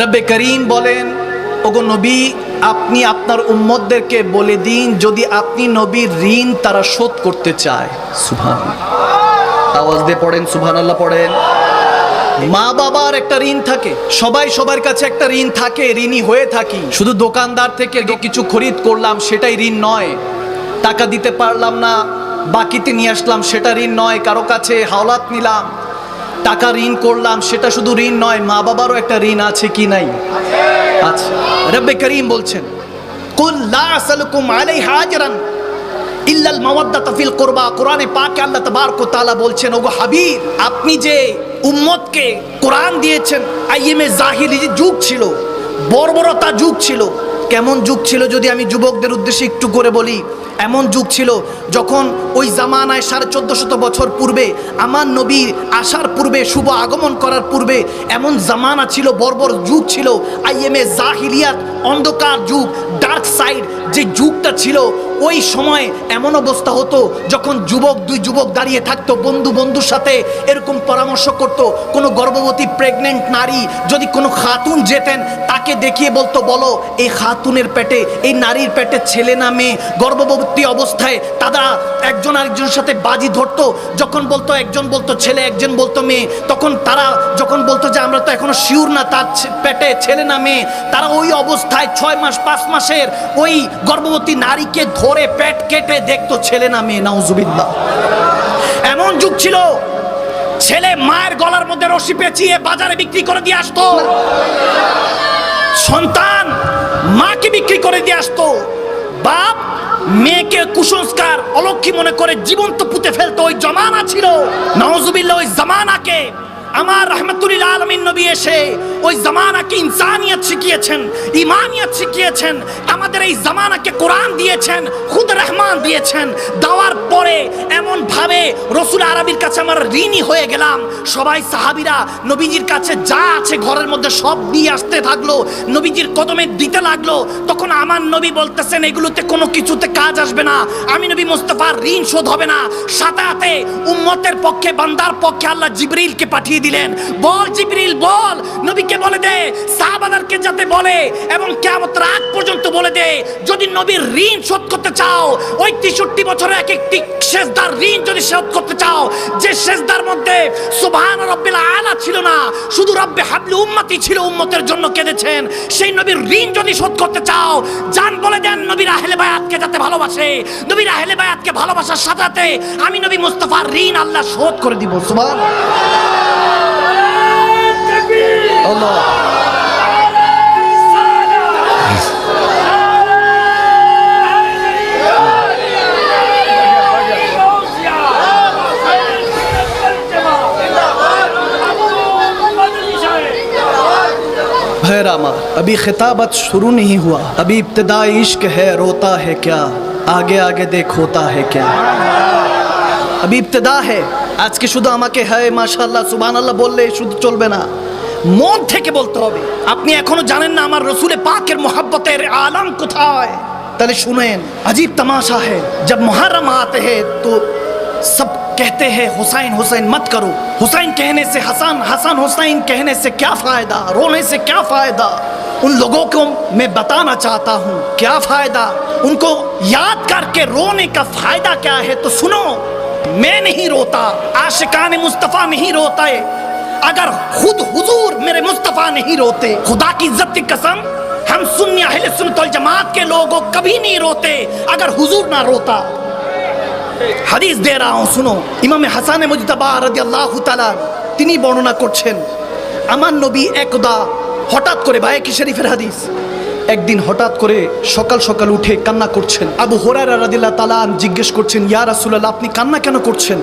রব্বে করিম বলেন, ওগো নবী, আপনি আপনার উম্মতদেরকে বলে দিন, যদি আপনি নবীর ঋণ তারা শোধ করতে চায়। সুভান আওয়াজ দিয়ে পড়েন সুভান আল্লাহ পড়েন। মা বাবার একটা ঋণ থাকে, সবাই সবার কাছে একটা ঋণ থাকে ঋণী হয়ে থাকি। শুধু দোকানদার থেকে কিছু খরিদ করলাম, সেটাই ঋণ নয়। টাকা দিতে পারলাম না, বাকিতে নিয়ে আসলাম, সেটা ঋণ নয়। কারও কাছে হাওলাত নিলাম টাকা ঋণ করলাম, সেটা শুধু ঋণ নয়, মা বাবারও একটা ঋণ আছে কি নাই? আচ্ছা রব্বে করিম বলছেন, কুল লা আসালুকুম আলাইহা আজরান ইল্লাল মাওয়াদ্দাতা ফিল কুরবা। কোরআনে পাকে আল্লাহ তাবারক তাআলা বলছেন, ওগো হাবিব, আপনি যে উম্মতকে কোরআন দিয়েছেন, আইএমএ জাহিলি যুগ ছিল, বর্বরতা যুগ ছিল, কেমন যুগ ছিল যদি আমি যুবকদের উদ্দেশ্যে একটু করে বলি? এমন যুগ ছিল যখন ওই জামানায় সাড়ে চোদ্দ শত বছর পূর্বে, আমার নবীর আসার পূর্বে, শুভ আগমন করার পূর্বে এমন জামানা ছিল, বর্বর যুগ ছিল। আইএমএ জাহিলিয়াত, অন্ধকার যুগ ডার্ক সাইড যে যুগটা ছিল, ওই সময় এমন অবস্থা হতো যখন যুবক, দুই যুবক দাঁড়িয়ে থাকতো, বন্ধু বন্ধুর সাথে এরকম পরামর্শ করত, কোনো গর্ভবতী প্রেগনেন্ট নারী যদি কোনো খাতুন যেতেন, তাকে দেখিয়ে বলতো, বলো, এই খাতুনের পেটে, এই নারীর পেটে ছেলে না মেয়ে, গর্ভবতী অবস্থায় তারা একজন আরেকজনের সাথে বাজি ধরতো, যখন বলতো একজন বলতো ছেলে, একজন বলতো মেয়ে, তখন তারা যখন বলতো যে, আমরা তো এখনও শিওর না তার পেটে ছেলে না মেয়ে, তারা ওই অবস্থায় ছয় মাস, পাঁচ মাসের ওই গর্ভবতী নারীকে ধরে পেট কেটে দেখতো ছেলে না মেয়ে, নাউজুবিল্লাহ। এমন যুগ ছিল, ছেলে মায়ের গলার মধ্যে রশি পেঁচিয়ে বাজারে বিক্রি করে দিয়ে আসতো। সন্তান মাকে বিক্রি করে দিয়ে আসতো। বাপ মেয়েকে কুসংস্কার, অলক্ষী মনে করে জীবন্ত পুঁতে ফেলতো। ওই জমানা ছিল নওজুবিল্লাহ ওই জামানাকে আমার রহমতুল্লাহ আলমিন নবী এসে ওই জামানাকে ইনসানিয়ত শিখিয়েছেন, ইমানিয়ত শিখিয়েছেন, আমাদের এই জামানাকে কোরআন দিয়েছেন, খুদ রহমান দিয়েছেন। দেওয়ার পরে এমন ভাবে রসুল আরবির কাছে আমার ঋণী হয়ে গেলাম। সবাই সাহাবিরা, নবীজির কাছে যা আছে ঘরের মধ্যে সব দিয়ে আসতে থাকল, নবীজির কদমে দিতে লাগল। তখন আমার নবী বলতেছেন, এগুলোতে কোনো কিছুতে কাজ আসবে না। আমি নবী মোস্তফার ঋণ শোধ হবে না। সাথে সাথে উম্মতের পক্ষে, বান্দার পক্ষে আল্লাহ জিবরিলকে পাঠিয়ে দিলেন। বল জিবরিল, বল। নবীকে বলে দে, সাহাবাদারকে যাতে বলে এবং কেমন রাত পর্যন্ত বলে দে, যদি নবীর ঋণ শোধ করতে চাও, ওই তেষট্টি বছরের এক একটি শেষদার ঋণ যদি শোধ করতে চাও, যে শেষদার মধ্যে সুবহান রব্বিল আলা ছিল না, শুধু রব্বে হাবলি উম্মতি ছিল, উম্মতের জন্য কেঁদেছেন, সেই নবীর ঋণ যদি শোধ করতে চাও জান বলে দেন নবীর আহলে বায়াতকে যাতে ভালোবাসে। নবীর আহলে বায়াতকে ভালোবাসার সাথে আমি নবী মুস্তাফার ঋণ আল্লাহ শোধ করে দিব সুবহান Allah. راما، ابھی خطابت شروع نہیں ہوا۔ ابھی ابتدائی عشق ہے، روتا ہے کیا؟ آگے آگے دیکھ، ہوتا ہے کیا؟ ابھی ابتدا ہے۔ آج کے شدہ আজকে کے আমাকে ماشاءاللہ، سبحان اللہ، بول لے، شدہ چل بینا۔ مون تھے کہ بولتا মন থেকে বলতে হবে। আপনি نامار رسول پاکر محبت ایر عالم کو تھا ہے تلے شنین عجیب تماشا ہے جب محرم آتے ہیں تو سب کہتے ہیں حسین حسین مت کرو حسین کہنے سے حسان حسان حسین کہنے سے کیا فائدہ، رونے سے کیا فائدہ? ان لوگوں کو میں بتانا چاہتا ہوں، کیا فائدہ؟ ان کو یاد کر کے رونے کا فائدہ کیا ہے؟ تو سنو، میں نہیں روتا، عاشقان مصطفیٰ نہیں روتا ہے۔ अगर खुद हुजूर मेरे मुस्तफ़ा नहीं रोते खुदा की इज्जत की कसम हम सुन्नी अहले सुन्नत वल जमात के लोगों कभी नहीं रोते अगर हुजूर ना रोता হাদিস দে রা হুঁ শুনো ইমামে হাসানে মুজতাবা রাদিয়াল্লাহু তাআলা তিনি বর্ণনা করছেন আমার নবী একদা হঠাৎ করে বায়াকি শরীফের হাদিস একদিন হঠাৎ করে সকাল সকাল উঠে কান্না করছেন আবু হোরারা রাদিল্লাহ তালা জিজ্ঞেস করছেন ইয়া রাসূলুল্লাহ আপনি কান্না কেন করছেন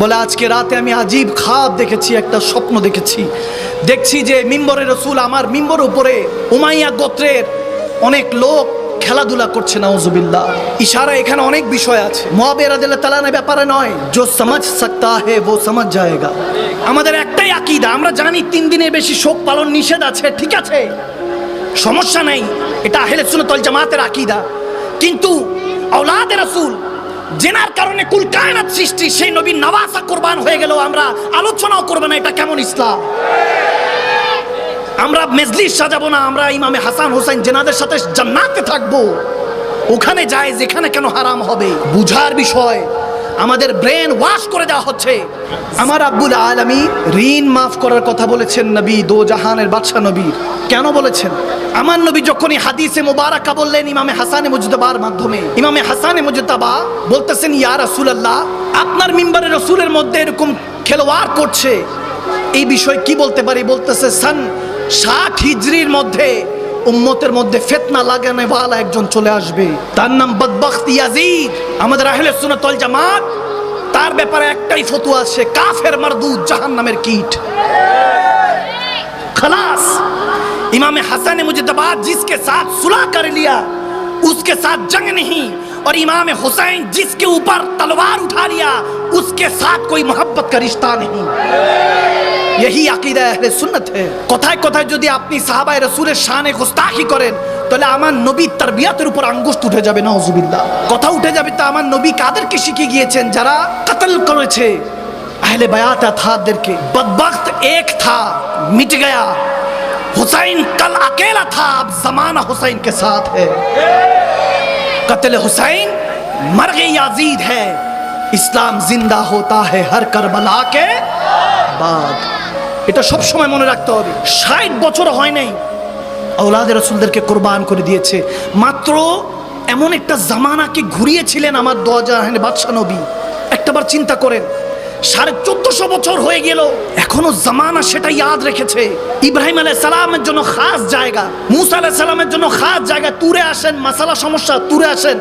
বলে, আজকে রাতে আমি আজীব খাব দেখেছি, একটা স্বপ্ন দেখেছি। দেখছি যে মিম্বরের রসুল আমার মিম্বর উপরে উমাইয়া গোত্রের অনেক লোক খেলাধুলা করছে নাউজুবিল্লা ইশারা এখানে অনেক বিষয় আছে। মহাবের তালানের ব্যাপারে নয়, যে সমাজ সত্তা হে, ও সমাজ জায়গা। আমাদের একটাই আকিদা, আমরা জানি তিন দিনের বেশি শোক পালন নিষেধ আছে, ঠিক আছে? সমস্যা নেই, এটা হেরেসুল তল জামাতের আকিদা। কিন্তু আওলাদ রসুল জেনার কারণে কুল কায়নাত সৃষ্টি, সেই নবীর নওয়াসা কোরবান হয়ে গেল আমরা আলোচনাও করব না, এটা কেমন ইসলাম? আমরা মেজলিস সাজাবো না, আমরা ইমামে হাসান হোসেন জেনাদের সাথে জান্নাতে থাকব। ওখানে যায়, যেখানে কেন হারাম হবে? বুঝার বিষয় আমাদের ব্রেন ওয়াশ করে দেওয়া হচ্ছে। আমার আব্বুল আলমী ঋণ মাফ করার কথা বলেছেন নবী, দো জাহানের বাদশাহ নবী। কেন বলেছেন? আমার নবী যখনই হাদিসে মোবারকা বললেন ইমামে হাসানে মুজতাবার মাধ্যমে, ইমামে হাসানে মুজতাবা বলতেছেন, ইয়া রাসূলুল্লাহ, আপনার মিম্বারে রসুলের মধ্যে এরকম খেলোয়াড় করছে। এই বিষয় কি বলতে পারি? বলতেছে, সান ষাট হিজরির মধ্যে امتر مدد فتنہ لگنے والا ایک جن چلے آج بھی تنم بدبخت یزید احمد বদবখত سنت والجماعت تار بے پر ایک ব্যাপারে একটাই ফতুয়া সে কাফের মারদুদ، জাহান্নামের کیٹ خلاص امام حسن مجدباد جس کے ساتھ سلا کر لیا اس کے ساتھ جنگ نہیں اور امام حسین جس کے اوپر تلوار اٹھا لیا اس کے ساتھ کوئی محبت کا رشتہ نہیں। यही আকিদা আহলে সুন্নাত है কোথায় কোথায় যদি আপনি সাহাবায়ে রাসূলের শানে গোস্তাখি করেন তাহলে আমার নবীর তারবিয়াতের উপর আঙ্গুষ্ট উঠে যাবে নাউজুবিল্লাহ কথা উঠে যাবে তা আমার নবী কাদেরকে শিখিয়ে গিয়েছেন যারা কতল করেছে अहले बयात अथादर के बदबख्त एक था मिट गया हुसैन कल अकेला था अब जमाना हुसैन के साथ है कत्ल हुसैन मर गई याजीद है ইসলাম জিন্দা होता है हर करबला के बाद এটা সব সময় মনে রাখতে হবে। ষাট বছর হয় নাই আওলাদের রসুলদেরকে কোরবান করে দিয়েছে। মাত্র এমন একটা জামানাকে ঘুরিয়েছিলেন আমার দোয়াজাহান বাদশাহ নবী। একটাবার চিন্তা করেন, সাড়ে চোদ্দশো বছর হয়ে গেল, এখনও জামানা সেটা ইয়াদ রেখেছে। ইব্রাহিম আলাই সালামের জন্য খাস জায়গা, মুসা আলাই সালামের জন্য খাস জায়গা, তুরে আসেন, মাসালা সমস্যা, তুরে আসেন।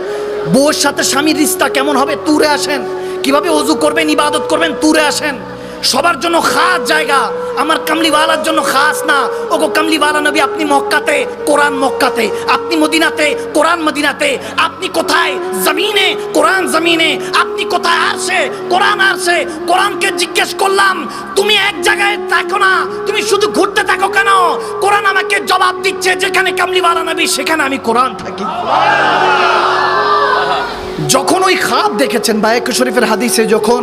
বউয়ের সাথে স্বামীর রিস্তা কেমন হবে? তুরে আসেন। কীভাবে অজু করবেন, ইবাদত করবেন? তুরে আসেন। সবার জন্য খাস জায়গা। আমার কামলিওয়ালার জন্য খাস না। ওগো কামলিওয়ালা নবী, আপনি মক্কাতে, কোরআন মক্কাতে, আপনি মদিনাতে, কোরআন মদিনাতে, আপনি কোথায়? জমিনে, কোরআন জমিনে, আপনি কোথায় আসে কোরআন আসে কোরআনকে জিজ্ঞেস করলাম, তুমি এক জায়গায় থাকো না, তুমি শুধু ঘুরতে থাকো কেন? কোরআন আমাকে জবাব দিচ্ছে, যেখানে কামলিওয়ালা নবী, সেখানে আমি কোরআন থাকি। যখন ওই খাব দেখেছেন, বায়াক শরীফের হাদিসে যখন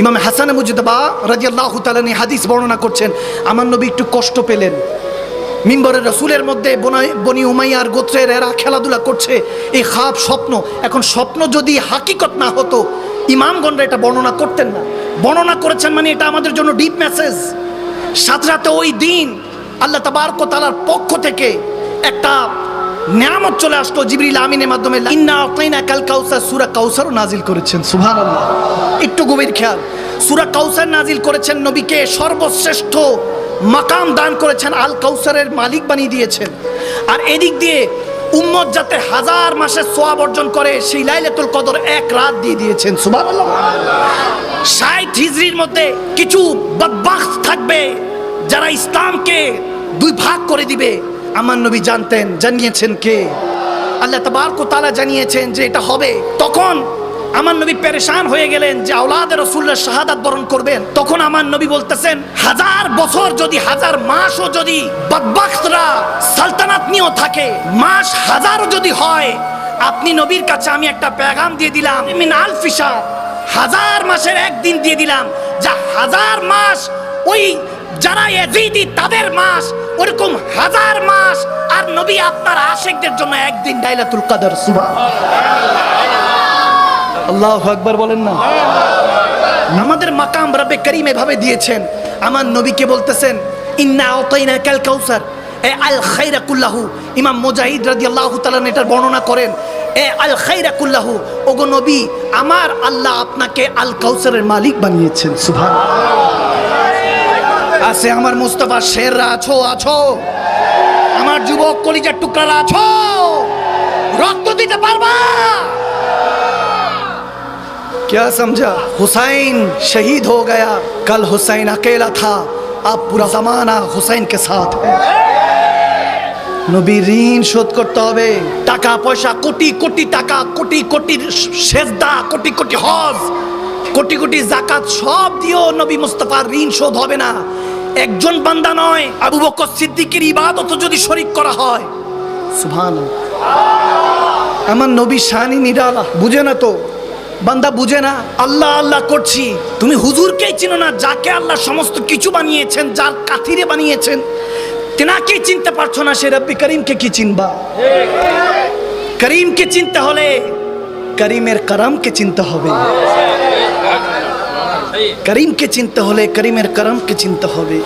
ইমাম হাসান মুজিদবা রাজি আল্লাহ তালানি হাদিস বর্ণনা করছেন, আমার নবী একটু কষ্ট পেলেন। মিম্বরের রসুলের মধ্যে বনি উমাইয়ার গোত্রের এরা খেলাধুলা করছে, এই খাব স্বপ্ন। এখন স্বপ্ন যদি হাকিকত না হতো, ইমামগণরা এটা বর্ণনা করতেন না। বর্ণনা করেছেন মানে এটা আমাদের জন্য ডিপ মেসেজ সাথে ওই দিন আল্লাহ তাবারক তালার পক্ষ থেকে একটা নিয়ামত চলে আসলো জিবরিল আমিনের মাধ্যমে। ইন্না আতাইনা কাল কাউসার, সূরা কাউসারও নাজিল করেছেন, সুবহানাল্লাহ। একটু গভীর খেয়াল। সূরা কাউসার নাজিল করেছেন নবীকে সর্বশ্রেষ্ঠ মাকাম দান করেছেন, আল কাউসারের মালিক বানিয়ে দিয়েছেন। আর এদিক দিয়ে উম্মত যাতে হাজার মাসের সোয়াব অর্জন করে, সেই লাইলাতুল কদর এক রাত দিয়ে দিয়েছেন, সুবহানাল্লাহ। ষাট হিজরির মধ্যে কিছু বদবাখত থাকবে যারা ইসলামকে দুই ভাগ করে দিবে। আমার নবী জানতেন, জানিয়েছেন কে? আল্লাহ তাবারক তাআলা জানিয়েছেন যে এটা হবে। তখন আমার নবী পেরেশান হয়ে গেলেন যে আওলাদ রসুল্লাহ শাহাদাত বরণ করবেন। তখন আমার নবী বলতেছেন, হাজার বছর যদি, হাজার মাসও যদি বদবাখতরা সালতানাত নিয়েও থাকে, মাস হাজারও যদি হয়, আপনি নবীর কাছে আমি একটা পেগাম দিয়ে দিলাম, মিন আলফিসা হাজার মাসের একদিন দিয়ে দিলাম, যা হাজার মাস ওই যারা এজিদি তাদের মাস ওরকম হাজার মাস আর নবী আপনার আশেকদের জন্য একদিন ডাইলাতুল কাদর সুবহান আল্লাহু আকবার বলেন না। আমাদের মাকাম রব্বে করিম এভাবে দিয়েছেন আমার নবীকে বলতেছেন ইন্না আতাইনা কাল কাউসার। এ আল খাইরা কুল্লাহু। ইমাম মুজাহিদ রাদিয়াল্লাহু তাআলা এটার বর্ণনা করেন এ আল খাইরা কুল্লাহু। ওগো নবী আমার আল্লাহ আপনাকে আল কাউসারের মালিক বানিয়েছেন সুবহান আছে আমার মুস্তাফা শেররা আছো আছো আমার যুবক কলিজার টুকরারা আছো রক্ত দিতে পারবা क्या समझा हुसैन शहीद हो गया कल हुसैन अकेला था अब पूरा जमाना हुसैन के साथ है নবী ঋণ শোধ করতে হবে টাকা পয়সা কোটি কোটি টাকা কোটি কোটি সেজদা কোটি কোটি হজ কোটি কোটি জাকাত সব দিয়েও নবী মুস্তফার ঋণ শোধ হবে না। একজন বান্দা নয়, আবু বকর সিদ্দিকের ইবাদত যদি শরিক করা হয়। সুবহান আমার নবী শানি নিরালা, বুঝে না তো? বান্দা বুঝে না, আল্লাহ আল্লাহ করছি। তুমি হুজুরকেই চিনো না, যাকে আল্লাহ সমস্ত কিছু বানিয়েছেন, যার কাথিরে বানিয়েছেন তেনাকে চিনতে পারছ না সে রব্বি করিমকে কি চিনবা? করিমকে চিনতে হলে করিমের কারামকে চিনতে হবে। করিমকে চিনতে হলে করিমের করমকে চিনতে হবে।